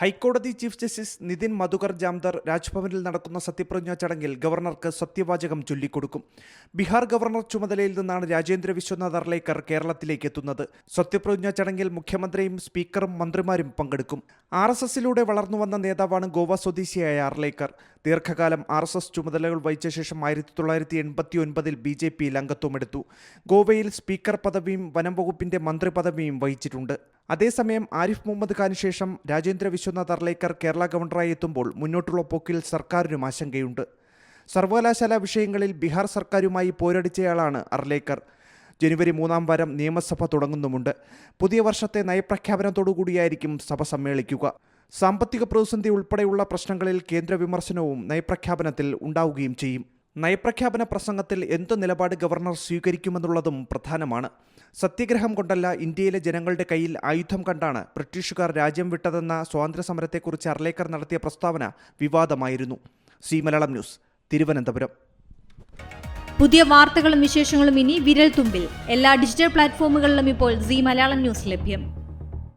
ഹൈക്കോടതി chief justice Nitin Madhukar Jamdar രാജ്ഭവനിൽ നടക്കുന്ന സത്യപ്രതിജ്ഞാ ചടങ്ങിൽ ഗവർണർക്ക് സത്യവാചകം ചൊല്ലിക്കൊടുക്കും. ബീഹാർ ഗവർണർ ചുമതലയിൽ നിന്നാണ് രാജേന്ദ്ര വിശ്വനാഥ് അർലേക്കർ കേരളത്തിലേക്ക് എത്തുന്നത്. സത്യപ്രതിജ്ഞാ ചടങ്ങിൽ മുഖ്യമന്ത്രിയും സ്പീക്കറും മന്ത്രിമാരും പങ്കെടുക്കും. ആർ എസ് എസിലൂടെ വളർന്നുവന്ന നേതാവാണ് ഗോവ സ്വദേശിയായ അർലേക്കർ. ദീർഘകാലം ആർ എസ് എസ് ചുമതലകൾ വഹിച്ച ശേഷം ആയിരത്തി തൊള്ളായിരത്തി എൺപത്തി ഒൻപതിൽ ബി ജെ പിയിൽ അംഗത്വമെടുത്തു ഗോവയിൽ സ്പീക്കർ പദവിയും വനം വകുപ്പിന്റെ മന്ത്രി പദവിയും വഹിച്ചിട്ടുണ്ട്. അതേസമയം ആരിഫ് മുഹമ്മദ് ഖാന് ശേഷം രാജേന്ദ്ര വിശ്വനാഥ് അർലേക്കർ കേരള ഗവർണറായി എത്തുമ്പോൾ മുന്നോട്ടുള്ള പോക്കിൽ സർക്കാരിനും ആശങ്കയുണ്ട്. സർവകലാശാല വിഷയങ്ങളിൽ ബീഹാർ സർക്കാരുമായി പോരടിച്ചയാളാണ് അർലേക്കർ. ജനുവരി മൂന്നാം വാരം നിയമസഭ തുടങ്ങുന്നുമുണ്ട്. പുതിയ വർഷത്തെ നയപ്രഖ്യാപനത്തോടുകൂടിയായിരിക്കും സഭ സമ്മേളിക്കുക. സാമ്പത്തിക പ്രതിസന്ധി ഉൾപ്പെടെയുള്ള പ്രശ്നങ്ങളിൽ കേന്ദ്ര വിമർശനവും നയപ്രഖ്യാപനത്തിൽ ഉണ്ടാവുകയും ചെയ്യും. നയപ്രഖ്യാപന പ്രസംഗത്തിൽ എന്ത് നിലപാട് ഗവർണർ സ്വീകരിക്കുമെന്നുള്ളതും പ്രധാനമാണ്. സത്യഗ്രഹം കൊണ്ടല്ല ഇന്ത്യയിലെ ജനങ്ങളുടെ കയ്യിൽ ആയുധം കണ്ടാണ് ബ്രിട്ടീഷുകാർ രാജ്യം വിട്ടതെന്ന സ്വാതന്ത്ര്യ സമരത്തെക്കുറിച്ച് അർലേക്കർ നടത്തിയ പ്രസ്താവന വിവാദമായിരുന്നു. സി മലയാളം ന്യൂസ് തിരുവനന്തപുരം. പുതിയ വാർത്തകളും വിശേഷങ്ങളും ഇനി വിരൽ തുമ്പിൽ എല്ലാ ഡിജിറ്റൽ പ്ലാറ്റ്ഫോമുകളിലും ഇപ്പോൾ സി മലയാളം ന്യൂസ് ലഭ്യം.